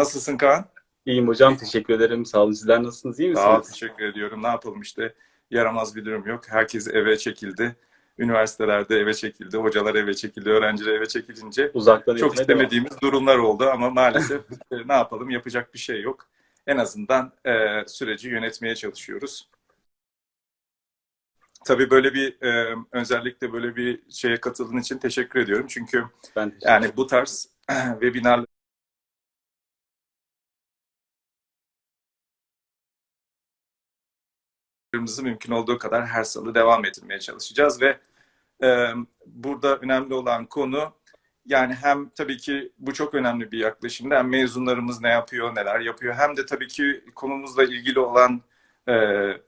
Nasılsın Kaan? İyiyim hocam. Teşekkür ederim. Sağ olun. Sizler nasılsınız? İyi misiniz? teşekkür ediyorum. Ne yapalım işte yaramaz bir durum yok. Herkes eve çekildi. Üniversitelerde eve çekildi, hocalar eve çekildi, öğrenciler eve çekilince Uzaktan çok devam. istemediğimiz durumlar oldu ama maalesef ne yapalım yapacak bir şey yok. En azından e, süreci yönetmeye çalışıyoruz. Tabii böyle bir e, özellikle böyle bir şeye katıldığın için teşekkür ediyorum. Çünkü Ben teşekkür yani bu tarz webinarlarımızı mümkün olduğu kadar her salı devam ettirmeye çalışacağız ve e, burada önemli olan konu yani hem tabii ki bu çok önemli bir yaklaşımda hem mezunlarımız ne yapıyor, neler yapıyor hem de tabii ki konumuzla ilgili olan e,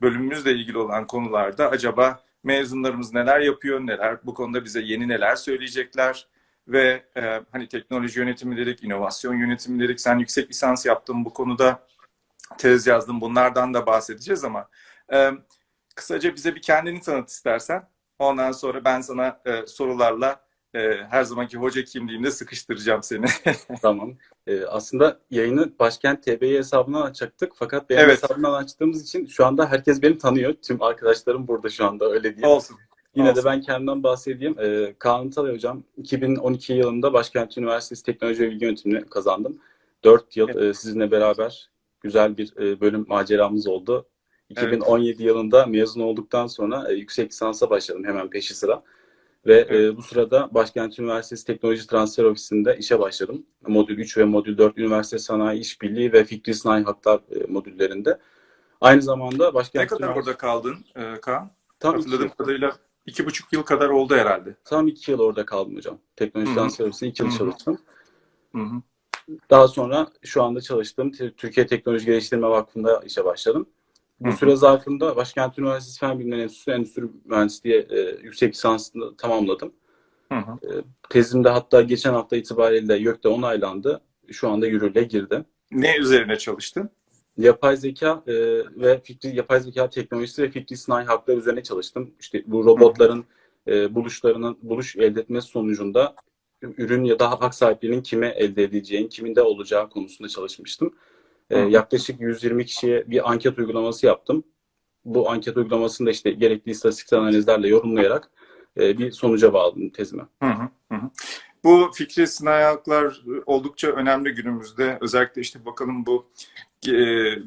bölümümüzle ilgili olan konularda acaba mezunlarımız neler yapıyor, neler bu konuda bize yeni neler söyleyecekler ve e, hani teknoloji yönetimi dedik, inovasyon yönetimi dedik. Sen yüksek lisans yaptın bu konuda tez yazdın. Bunlardan da bahsedeceğiz ama e, kısaca bize bir kendini tanıt istersen. Ondan sonra ben sana e, sorularla e, her zamanki hoca kimliğimle sıkıştıracağım seni. Tamam. Ee, aslında yayını Başkent TB'yi hesabından açacaktık. Fakat benim Evet. hesabımdan açtığımız için şu anda herkes beni tanıyor. Tüm arkadaşlarım burada şu anda öyle diyeyim. Olsun. Yine olsun. de ben kendimden bahsedeyim. Ee, Kaan Talay hocam 2012 yılında Başkent Üniversitesi Teknoloji ve Bilgi Yönetimi'ni kazandım. 4 yıl Evet. e, sizinle beraber güzel bir e, bölüm maceramız oldu. 2017 yılında mezun olduktan sonra e, yüksek lisansa başladım hemen peşi sıra. Ve e, Evet. bu sırada Başkent Üniversitesi Teknoloji Transfer Ofisi'nde işe başladım. Modül 3 ve Modül 4 Üniversite Sanayi İşbirliği ve Fikri Sanayi Haklar e, modüllerinde. Aynı zamanda Ne Başkent kadar Üniversitesi orada kaldın e, Kaan? tam iki, Hatırladığım yıl, kadarıyla iki buçuk yıl kadar oldu herhalde. tam iki yıl orada kaldım hocam. Teknoloji Hı hı. Transfer Ofisi'nde iki yıl Hı hı. çalıştım. Hı hı. Daha sonra şu anda çalıştığım Türkiye Teknoloji Geliştirme Vakfı'nda işe başladım. Bu Hı hı. süre zarfında Başkent Üniversitesi Fen Bilimleri Enstitüsü Endüstri Mühendisliği e, yüksek lisansını tamamladım. Hı hı. Tezim de hatta geçen hafta itibariyle YÖK'te onaylandı. Şu anda yürürlüğe girdi. Ne üzerine çalıştın? Yapay zeka e, ve fikri yapay zeka teknolojisi ve fikri sanayi hakları üzerine çalıştım. İşte bu robotların e, buluşlarının buluş elde etmesi sonucunda ürün ya da hak sahipliğinin kime elde edeceğin, kiminde olacağı konusunda çalışmıştım. E, yaklaşık 120 kişiye bir anket uygulaması yaptım. Bu anket uygulamasını da işte gerekli istatistiksel analizlerle yorumlayarak e, bir sonuca bağladım tezime. Hı hı, hı. Bu fikri sınai haklar oldukça önemli günümüzde. Özellikle işte bakalım bu e,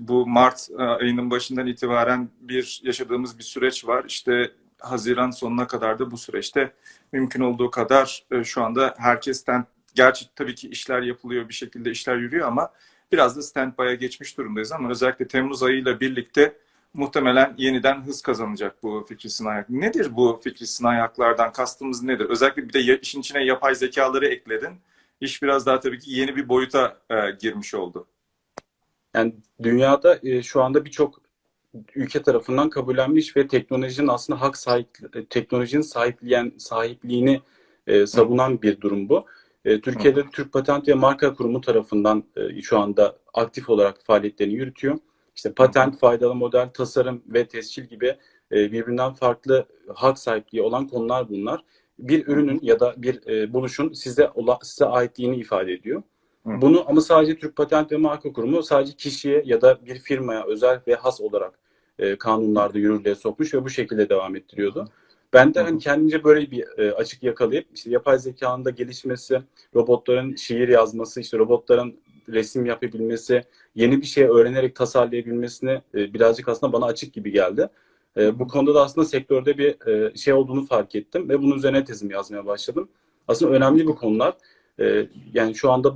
bu Mart e, ayının başından itibaren bir yaşadığımız bir süreç var. İşte Haziran sonuna kadar da bu süreçte mümkün olduğu kadar e, şu anda herkesten gerçi tabii ki işler yapılıyor bir şekilde işler yürüyor ama biraz da standby'a geçmiş durumdayız ama özellikle Temmuz ayıyla birlikte muhtemelen yeniden hız kazanacak bu fikri sınai hak. Nedir bu fikri sınai haklardan kastımız nedir? Özellikle bir de işin içine yapay zekaları ekledin. İş biraz daha tabii ki yeni bir boyuta e, girmiş oldu. Yani dünyada e, şu anda birçok ülke tarafından kabullenmiş ve teknolojinin aslında hak sahip teknolojinin sahipleyen sahipliğini e, savunan bir durum bu. E, Türkiye'de Türk Patent ve Marka Kurumu tarafından e, şu anda aktif olarak faaliyetlerini yürütüyor. İşte patent, faydalı model, tasarım ve tescil gibi e, birbirinden farklı hak sahipliği olan konular bunlar. Bir ürünün ya da bir e, buluşun size size aitliğini ifade ediyor. Hı. Bunu ama sadece Türk Patent ve Marka Kurumu sadece kişiye ya da bir firmaya özel ve has olarak e, kanunlarda yürürlüğe sokmuş ve bu şekilde devam ettiriyordu. Ben de hani kendimce böyle bir e, açık yakalayıp işte yapay zekanın da gelişmesi, robotların şiir yazması, işte robotların resim yapabilmesi, yeni bir şey öğrenerek tasarlayabilmesini e, birazcık aslında bana açık gibi geldi. E, bu konuda da aslında sektörde bir e, şey olduğunu fark ettim ve bunun üzerine tezimi yazmaya başladım. Aslında önemli bu konular. E, yani şu anda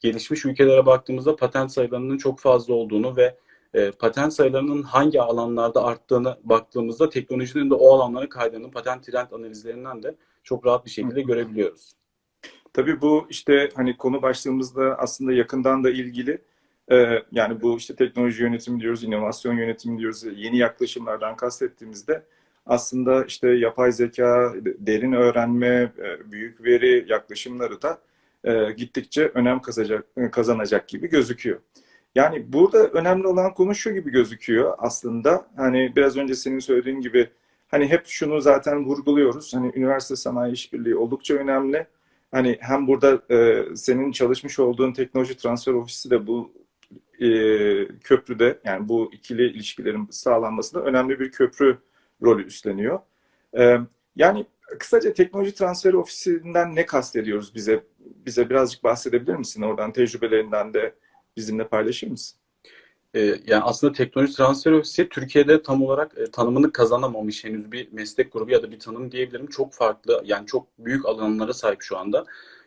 gelişmiş ülkelere baktığımızda patent sayılarının çok fazla olduğunu ve e, patent sayılarının hangi alanlarda arttığını baktığımızda teknolojinin de o alanlara kaydığını patent trend analizlerinden de çok rahat bir şekilde görebiliyoruz. Tabii bu işte hani konu başlığımızda aslında yakından da ilgili. Ee, yani bu işte teknoloji yönetimi diyoruz, inovasyon yönetimi diyoruz. Yeni yaklaşımlardan kastettiğimizde aslında işte yapay zeka, derin öğrenme, e, büyük veri yaklaşımları da e, gittikçe önem kazanacak, kazanacak gibi gözüküyor. Yani burada önemli olan konu şu gibi gözüküyor aslında. Hani biraz önce senin söylediğin gibi hani hep şunu zaten vurguluyoruz. Hani üniversite sanayi işbirliği oldukça önemli. hani hem burada e, senin çalışmış olduğun teknoloji transfer ofisi de bu e, köprüde yani bu ikili ilişkilerin sağlanmasında önemli bir köprü rolü üstleniyor. E, yani kısaca teknoloji transferi ofisinden ne kastediyoruz bize? Bize birazcık bahsedebilir misin? Oradan tecrübelerinden de bizimle paylaşır mısın? Ee, yani aslında teknoloji transfer ofisi Türkiye'de tam olarak e, tanımını kazanamamış henüz bir meslek grubu ya da bir tanım diyebilirim. Çok farklı yani çok büyük alanlara sahip şu anda.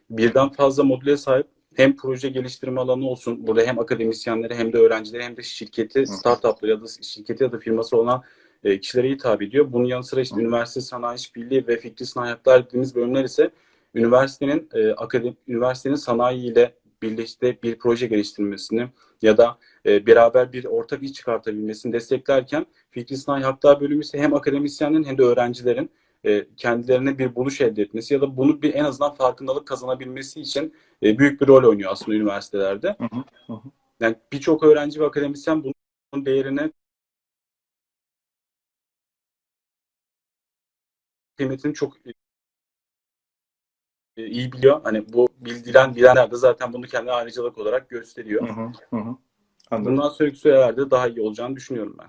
Birden fazla modüle sahip hem proje geliştirme alanı olsun burada hem akademisyenlere hem de öğrencilere hem de şirketi, startupları ya da şirketi ya da firması olan e, kişilere hitap ediyor. Bunun yanı sıra işte üniversite sanayi işbirliği ve fikri sanayi haklar dediğimiz bölümler ise üniversitenin e, akademi, üniversitenin sanayi ile birleşte bir proje geliştirmesini ya da e, beraber bir ortak iş çıkartabilmesini desteklerken Fikri Sanayi Haklar Bölümü ise hem akademisyenlerin hem de öğrencilerin e, kendilerine bir buluş elde etmesi ya da bunu bir en azından farkındalık kazanabilmesi için e, büyük bir rol oynuyor aslında üniversitelerde. Hı hı, hı hı. Yani birçok öğrenci ve akademisyen bunun değerini kıymetini çok iyi biliyor. Hani bu bildiren bilenler de zaten bunu kendi ayrıcalık olarak gösteriyor. Hı hı, hı. Anladım. Bundan sonraki sürelerde daha iyi olacağını düşünüyorum ben.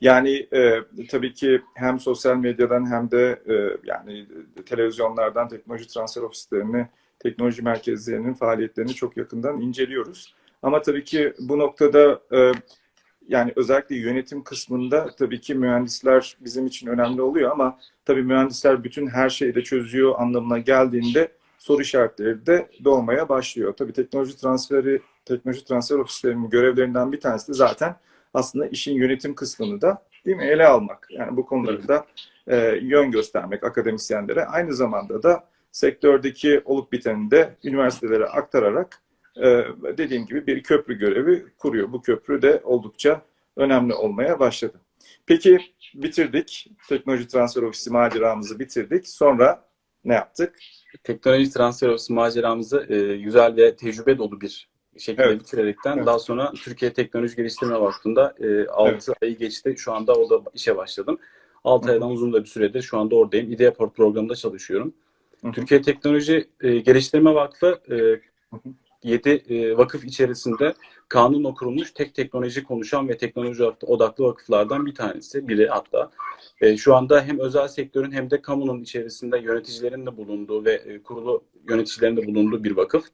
Yani e, tabii ki hem sosyal medyadan hem de e, yani televizyonlardan teknoloji transfer ofislerini, teknoloji merkezlerinin faaliyetlerini çok yakından inceliyoruz. Ama tabii ki bu noktada e, yani özellikle yönetim kısmında tabii ki mühendisler bizim için önemli oluyor ama tabii mühendisler bütün her şeyi de çözüyor anlamına geldiğinde soru işaretleri de doğmaya başlıyor. Tabii teknoloji transferi, teknoloji transfer ofislerinin görevlerinden bir tanesi de zaten aslında işin yönetim kısmını da değil mi ele almak. Yani bu konuları da e, yön göstermek akademisyenlere. Aynı zamanda da sektördeki olup biteni de üniversitelere aktararak dediğim gibi bir köprü görevi kuruyor. Bu köprü de oldukça önemli olmaya başladı. Peki bitirdik. Teknoloji transfer ofisi maceramızı bitirdik. Sonra ne yaptık? Teknoloji transfer ofisi maceramızı e, güzel ve tecrübe dolu bir şekilde Evet. bitirerekten Evet. daha sonra Türkiye Teknoloji Geliştirme Vakfı'nda e, 6 ayı geçti. Şu anda orada işe başladım. 6 Hı hı. aydan uzun da bir süredir şu anda oradayım. İdeaport programında çalışıyorum. Hı hı. Türkiye Teknoloji e, Geliştirme Vakfı e, hı. 7 e, vakıf içerisinde kanunla kurulmuş tek teknoloji konuşan ve teknoloji odaklı vakıflardan bir tanesi. Biri hatta. E, şu anda hem özel sektörün hem de kamunun içerisinde yöneticilerin de bulunduğu ve e, kurulu yöneticilerin de bulunduğu bir vakıf.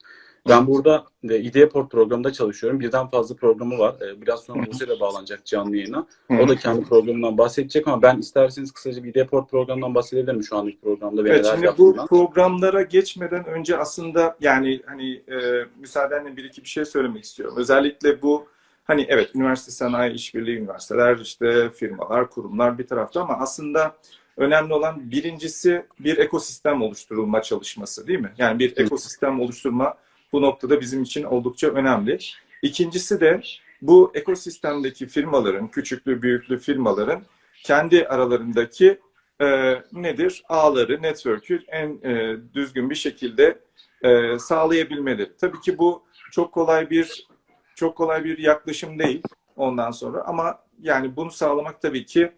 Ben burada e, İdeaport programında çalışıyorum. Birden fazla programı var. E, biraz sonra Buse de bağlanacak canlı yayına. O da kendi programından bahsedecek ama ben isterseniz kısaca bir İdeaport programından bahsedebilirim şu anki programda ve Evet, şimdi bu programlara geçmeden önce aslında yani hani e, müsaadenle bir iki bir şey söylemek istiyorum. Özellikle bu hani evet üniversite sanayi işbirliği üniversiteler işte firmalar kurumlar bir tarafta ama aslında önemli olan birincisi bir ekosistem oluşturulma çalışması değil mi? Yani bir ekosistem oluşturma bu noktada bizim için oldukça önemli. İkincisi de bu ekosistemdeki firmaların küçüklü büyüklü firmaların kendi aralarındaki e, nedir? Ağları, network'ü en e, düzgün bir şekilde e, sağlayabilmeleri. Tabii ki bu çok kolay bir çok kolay bir yaklaşım değil ondan sonra ama yani bunu sağlamak tabii ki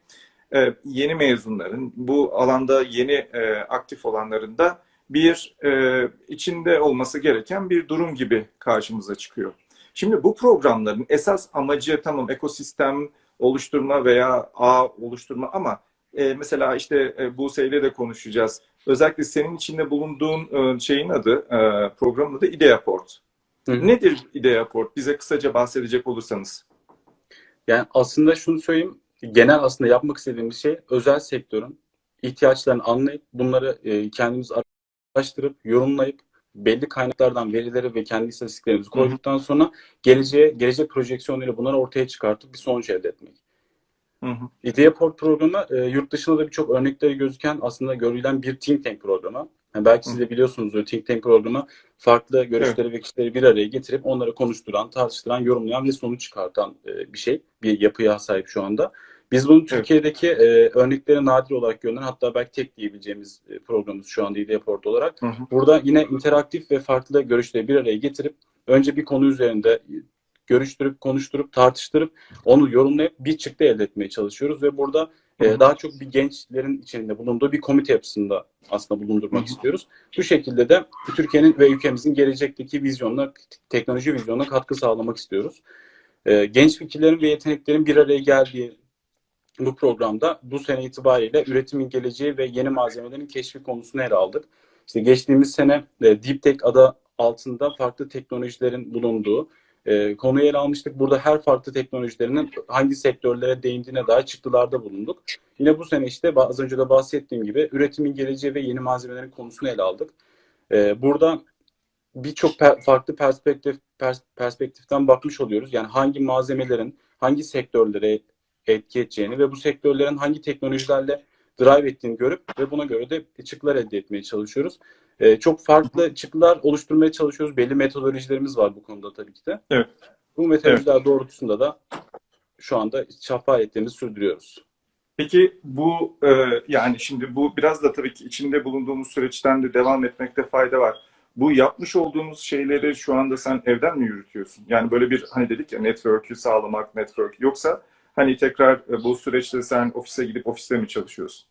e, yeni mezunların, bu alanda yeni e, aktif olanların da bir e, içinde olması gereken bir durum gibi karşımıza çıkıyor. Şimdi bu programların esas amacı tamam ekosistem oluşturma veya ağ oluşturma ama e, mesela işte e, Buse ile de konuşacağız. Özellikle senin içinde bulunduğun e, şeyin adı, e, programın adı Ideaport. Hı. Nedir Ideaport? Bize kısaca bahsedecek olursanız. Yani aslında şunu söyleyeyim. Genel aslında yapmak istediğimiz şey özel sektörün ihtiyaçlarını anlayıp bunları e, kendimiz araştırıp yorumlayıp belli kaynaklardan verileri ve kendi istatistiklerimizi koyduktan sonra geleceğe gelecek projeksiyonuyla bunları ortaya çıkartıp bir sonuç elde etmek. Hı hı. Ideaport programı e, yurt dışında da birçok örnekleri gözüken aslında görülen bir think tank programı. Yani belki siz de biliyorsunuzdur think tank programı farklı görüşleri ve kişileri bir araya getirip onları konuşturan, tartıştıran, yorumlayan ve sonuç çıkartan e, bir şey. Bir yapıya sahip şu anda. Biz bunu Türkiye'deki e, örnekleri nadir olarak gönderen hatta belki tek diyebileceğimiz e, programımız şu anda Ideaport olarak. Hı hı. Burada yine interaktif ve farklı görüşleri bir araya getirip önce bir konu üzerinde görüştürüp, konuşturup, tartıştırıp onu yorumlayıp bir çıktı elde etmeye çalışıyoruz ve burada e, daha çok bir gençlerin içinde bulunduğu bir komite yapısında aslında bulundurmak istiyoruz. Bu şekilde de Türkiye'nin ve ülkemizin gelecekteki vizyonuna, teknoloji vizyonuna katkı sağlamak istiyoruz. E, genç fikirlerin ve yeteneklerin bir araya geldiği bu programda bu sene itibariyle üretimin geleceği ve yeni malzemelerin keşfi konusunu ele aldık. İşte geçtiğimiz sene e, Deep Tech adı altında farklı teknolojilerin bulunduğu e, konuyu ele almıştık. Burada her farklı teknolojilerinin hangi sektörlere değindiğine dair çıktılarda bulunduk. Yine bu sene işte az önce de bahsettiğim gibi üretimin geleceği ve yeni malzemelerin konusunu ele aldık. E, burada birçok farklı perspektif pers- perspektiften bakmış oluyoruz. Yani hangi malzemelerin hangi sektörlere etki edeceğini ve bu sektörlerin hangi teknolojilerle drive ettiğini görüp ve buna göre de çıktılar elde etmeye çalışıyoruz. Ee, çok farklı çıktılar oluşturmaya çalışıyoruz. Belli metodolojilerimiz var bu konuda tabii ki de. Evet. Bu metodolojiler doğrultusunda da şu anda faaliyetlerimizi sürdürüyoruz. Peki bu e, yani şimdi bu biraz da tabii ki içinde bulunduğumuz süreçten de devam etmekte fayda var. Bu yapmış olduğumuz şeyleri şu anda sen evden mi yürütüyorsun? Yani böyle bir hani dedik ya network'ü sağlamak, network yoksa hani tekrar e, bu süreçte sen ofise gidip ofiste mi çalışıyorsun?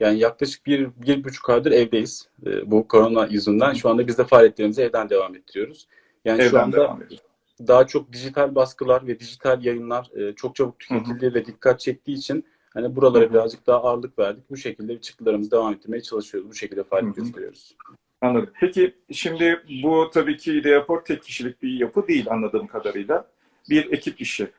Yani yaklaşık bir, bir buçuk aydır evdeyiz. Ee, bu korona yüzünden şu anda biz de faaliyetlerimizi evden devam ettiriyoruz. Yani şu Evden anda devam daha çok dijital baskılar ve dijital yayınlar e, çok çabuk tüketildiği ve dikkat çektiği için hani buralara birazcık daha ağırlık verdik. Bu şekilde çıktılarımızı devam ettirmeye çalışıyoruz. Bu şekilde faaliyet gösteriyoruz. Anladım. Peki şimdi bu tabii ki Ideaport tek kişilik bir yapı değil anladığım kadarıyla. Bir ekip işi.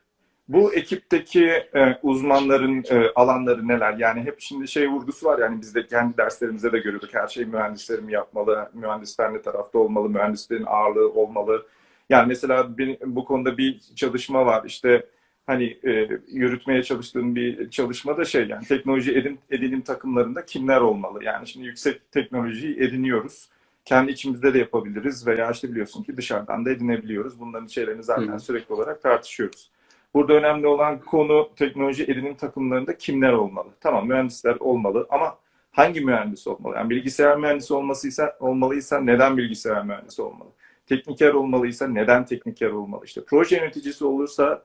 Bu ekipteki e, uzmanların e, alanları neler? Yani hep şimdi şey vurgusu var yani biz de kendi derslerimizde de görüyorduk. Her şey mühendisler mi yapmalı? Mühendisler ne tarafta olmalı? Mühendislerin ağırlığı olmalı? Yani mesela bir, bu konuda bir çalışma var. İşte hani e, yürütmeye çalıştığım bir çalışmada şey yani teknoloji edin, edinim takımlarında kimler olmalı? Yani şimdi yüksek teknolojiyi ediniyoruz. Kendi içimizde de yapabiliriz veya işte biliyorsun ki dışarıdan da edinebiliyoruz. Bunların şeylerini zaten Hı. sürekli olarak tartışıyoruz. Burada önemli olan konu teknoloji edinim takımlarında kimler olmalı? Tamam mühendisler olmalı ama hangi mühendis olmalı? Yani bilgisayar mühendisi olmasıysa olmalıysa neden bilgisayar mühendisi olmalı? Tekniker olmalıysa neden tekniker olmalı? İşte proje yöneticisi olursa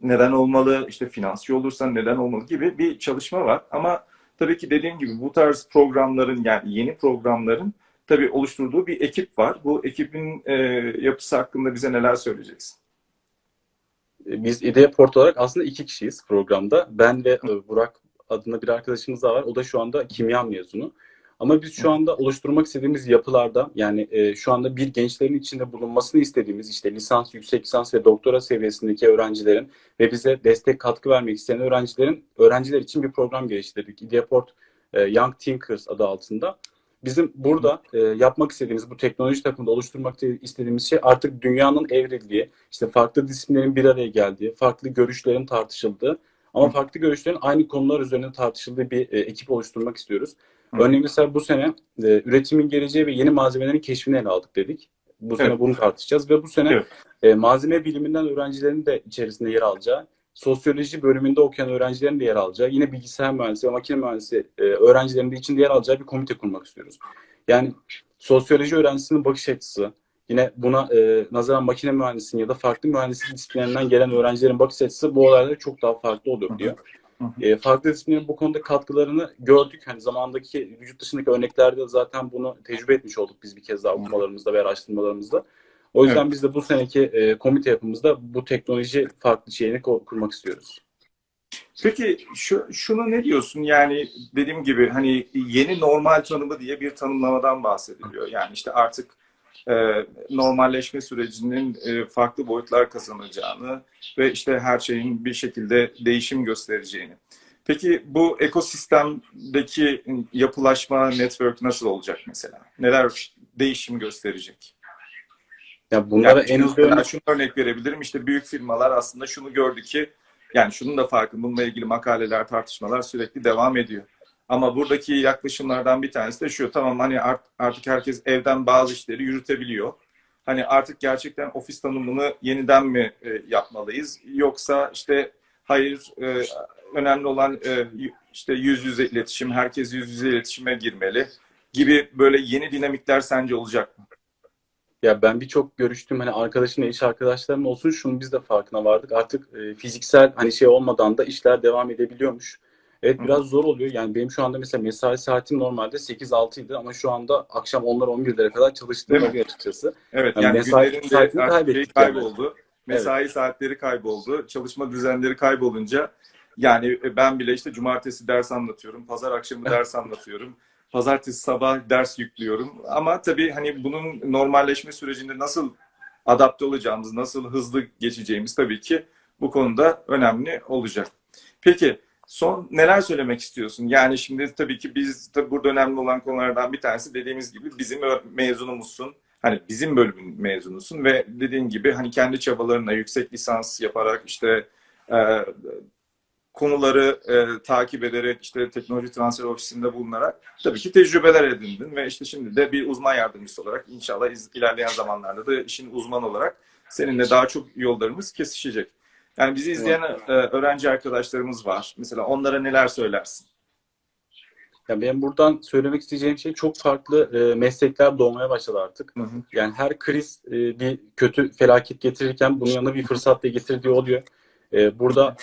neden olmalı? İşte finansçı olursa neden olmalı gibi bir çalışma var. Ama tabii ki dediğim gibi bu tarz programların yani yeni programların tabii oluşturduğu bir ekip var. Bu ekibin e, yapısı hakkında bize neler söyleyeceksin? E, Biz Ideaport olarak aslında iki kişiyiz programda. Ben ve e, Burak adında bir arkadaşımız daha var. O da şu anda kimya mezunu. Ama biz şu anda oluşturmak istediğimiz yapılarda yani e, şu anda bir gençlerin içinde bulunmasını istediğimiz işte lisans, yüksek lisans ve doktora seviyesindeki öğrencilerin ve bize destek katkı vermek isteyen öğrencilerin öğrenciler için bir program geliştirdik. Ideaport e, Young Thinkers adı altında. Bizim burada e, yapmak istediğimiz bu teknoloji takımında oluşturmak istediğimiz şey artık dünyanın evrildiği, işte farklı disiplinlerin bir araya geldiği, farklı görüşlerin tartışıldığı ama farklı görüşlerin aynı konular üzerine tartışıldığı bir e, ekip oluşturmak istiyoruz. Hı. Örneğin mesela bu sene e, üretimin geleceği ve yeni malzemelerin keşfini ele aldık dedik. Bu sene Evet. bunu tartışacağız ve bu sene Evet. e, malzeme biliminden öğrencilerin de içerisinde yer alacağı, sosyoloji bölümünde okuyan öğrencilerin de yer alacağı, yine bilgisayar mühendisi ve makine mühendisi e, öğrencilerin de içinde yer alacağı bir komite kurmak istiyoruz. Yani sosyoloji öğrencisinin bakış açısı, yine buna e, nazaran makine mühendisinin ya da farklı mühendislik disiplinlerinden gelen öğrencilerin bakış açısı bu olaylarda çok daha farklı oluyor diyor. Hı hı. E, farklı disiplinlerin bu konuda katkılarını gördük. Hani zamandaki vücut dışındaki örneklerde zaten bunu tecrübe etmiş olduk biz bir kez daha okumalarımızda ve araştırmalarımızda. O yüzden Evet. biz de bu seneki e, komite yapımızda bu teknoloji farklı şeyini kurmak istiyoruz. Peki şu, şuna ne diyorsun? Yani dediğim gibi hani yeni normal tanımı diye bir tanımlamadan bahsediliyor. Yani işte artık e, normalleşme sürecinin e, farklı boyutlar kazanacağını ve işte her şeyin bir şekilde değişim göstereceğini. Peki bu ekosistemdeki yapılaşma, network nasıl olacak mesela? Neler değişim gösterecek? Ya bunlara Yani en örnek şunu örnek verebilirim. İşte büyük firmalar aslında şunu gördü ki yani şunun da farkı bununla ilgili makaleler, tartışmalar sürekli devam ediyor. Ama buradaki yaklaşımlardan bir tanesi de şu. Tamam hani art- artık herkes evden bazı işleri yürütebiliyor. Hani artık gerçekten ofis tanımını yeniden mi e, yapmalıyız? Yoksa işte hayır e, önemli olan e, işte yüz yüze iletişim, herkes yüz yüze iletişime girmeli gibi böyle yeni dinamikler sence olacak mı? Ya ben birçok görüştüğüm hani arkadaşımla iş arkadaşlarım olsun şunu biz de farkına vardık. Artık e, fiziksel hani şey olmadan da işler devam edebiliyormuş. Evet Hı. biraz zor oluyor. Yani benim şu anda mesela mesai saatim normalde 8-6 idi ama şu anda akşam 10'lar 11'lere kadar çalıştığım oluyor açıkçası. Evet Yani yani mesai saatini artık şey kaybettik yani. kayboldu. Mesai saatleri kayboldu. Çalışma düzenleri kaybolunca yani e, ben bile işte cumartesi ders anlatıyorum. Pazar akşamı ders anlatıyorum. Pazartesi sabah ders yüklüyorum. Ama tabii hani bunun normalleşme sürecinde nasıl adapte olacağımız, nasıl hızlı geçeceğimiz tabii ki bu konuda önemli olacak. Peki son neler söylemek istiyorsun? Yani şimdi tabii ki biz tabii burada önemli olan konulardan bir tanesi dediğimiz gibi bizim mezunumuzsun. Hani bizim bölümün mezunusun ve dediğin gibi hani kendi çabalarına yüksek lisans yaparak işte konuları e, takip ederek işte teknoloji transfer ofisinde bulunarak tabii ki tecrübeler edindin ve işte şimdi de bir uzman yardımcısı olarak inşallah iz- ilerleyen zamanlarda da işin uzmanı olarak seninle daha çok yollarımız kesişecek. Yani bizi izleyen e, öğrenci arkadaşlarımız var. Mesela onlara neler söylersin? Yani benim buradan söylemek isteyeceğim şey çok farklı e, meslekler doğmaya başladı artık. Hı hı. Yani her kriz e, bir kötü felaket getirirken bunun yanına bir fırsat da getirdiği oluyor. E, burada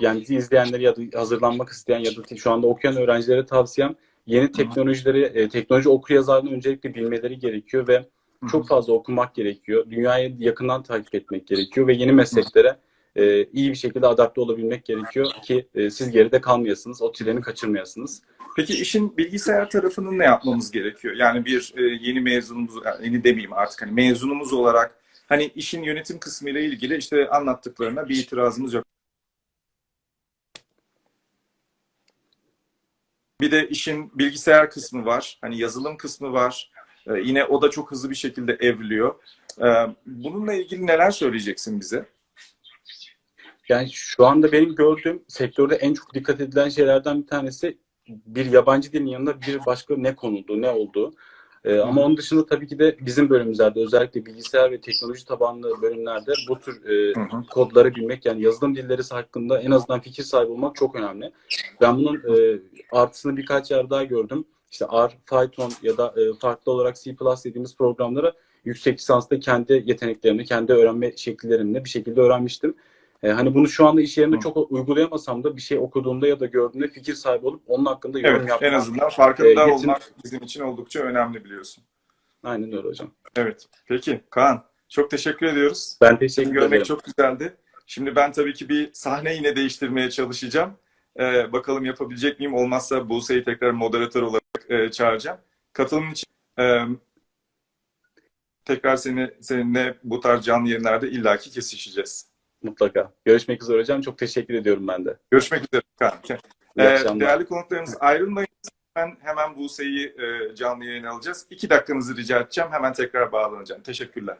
yani bizi izleyenleri ya da hazırlanmak isteyen ya da şu anda okuyan öğrencilere tavsiyem yeni teknolojileri, e, teknoloji okuryazarlığını öncelikle bilmeleri gerekiyor ve çok fazla okumak gerekiyor. Dünyayı yakından takip etmek gerekiyor ve yeni mesleklere e, iyi bir şekilde adapte olabilmek gerekiyor ki e, siz geride kalmayasınız, o treni kaçırmayasınız. Peki işin bilgisayar tarafının ne yapmamız gerekiyor? Yani bir e, yeni mezunumuz, yani yeni demeyeyim artık hani mezunumuz olarak hani işin yönetim kısmı ile ilgili işte anlattıklarına bir itirazımız yok. Bir de işin bilgisayar kısmı var. Hani yazılım kısmı var. E, yine o da çok hızlı bir şekilde evriliyor. E, bununla ilgili neler söyleyeceksin bize? Yani şu anda benim gördüğüm sektörde en çok dikkat edilen şeylerden bir tanesi bir yabancı dilin yanında bir başka ne konuldu, ne oldu. Ee, ama onun dışında tabii ki de bizim bölümümüzde özellikle bilgisayar ve teknoloji tabanlı bölümlerde bu tür e, Hı hı. kodları bilmek yani yazılım dilleri hakkında en azından fikir sahibi olmak çok önemli. Ben bunun e, artısını birkaç yer daha gördüm. İşte R, Python ya da e, farklı olarak C++ dediğimiz programları yüksek lisansta kendi yeteneklerimle, kendi öğrenme şekillerimle bir şekilde öğrenmiştim. E, hani bunu şu anda iş yerinde Hı. çok uygulayamasam da bir şey okuduğumda ya da gördüğümde fikir sahibi olup onun hakkında yorum Evet, yapmak. en azından farkında e, olmak bizim için oldukça önemli biliyorsun. Aynen öyle hocam. Evet. Peki Kaan, çok teşekkür ediyoruz. Ben Seni teşekkür görmek ederim. çok güzeldi. Şimdi ben tabii ki bir sahne yine değiştirmeye çalışacağım. Ee, bakalım yapabilecek miyim? Olmazsa Buse'yi tekrar moderatör olarak e, çağıracağım. Katılım için e, tekrar seni seninle bu tarz canlı yayınlarda illaki kesişeceğiz. Mutlaka. Görüşmek üzere hocam. Çok teşekkür ediyorum ben de. Görüşmek üzere Ee, değerli konuklarımız ayrılmayın. Ben hemen Buse'yi e, canlı yayına alacağız. İki dakikanızı rica edeceğim. Hemen tekrar bağlanacağım. Teşekkürler.